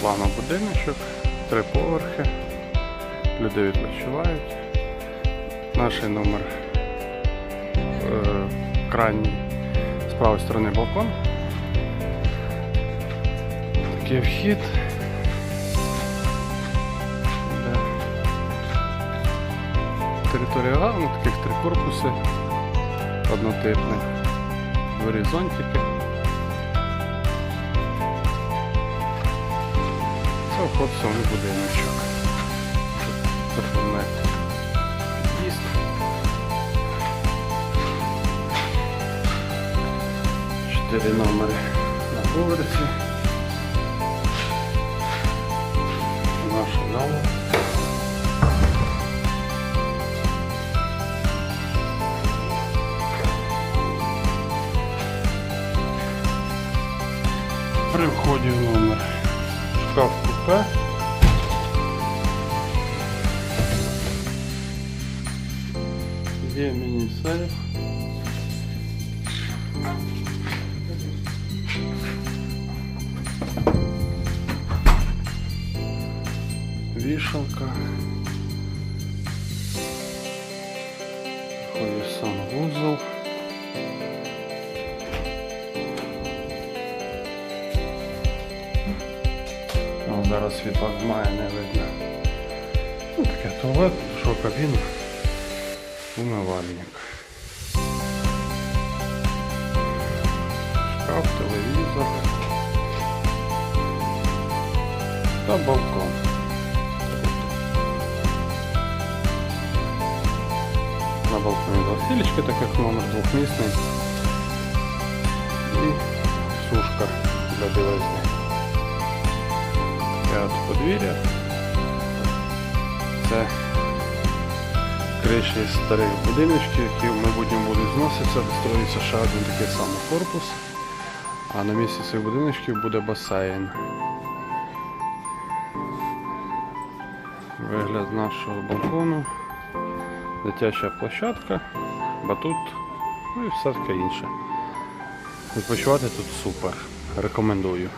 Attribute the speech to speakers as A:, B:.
A: плану будиночок, три поверхи. Люди відпочивають. Наш номер е, крайній з правої сторони балкон. Такий вхід. Де Територія гарна, таких три корпуси однотипних. Дворі Це вход в самий будиночок. Запевне під'їзд. Чотири номери на поверсі. Наша номер. При вході в номер шкаф купе. Є міні-сейф. Вішалка. Входить сам вузол. Ну, Зараз світла немає, не видно. Ну, таке туалет, що кабіна, умивальник. Шкаф, телевізор та балкон. На балконі два стілечки, так як номер двохмісний. І сушка для білизни. Подвір'я. Це криші старих будиночків, які в майбутньому будуть зноситися, достроїться ще один такий самий корпус. А на місці цих будиночків буде басейн. Вигляд нашого балкону, дитяча площадка, батут, ну і все таке інше. Відпочивати тут супер. Рекомендую.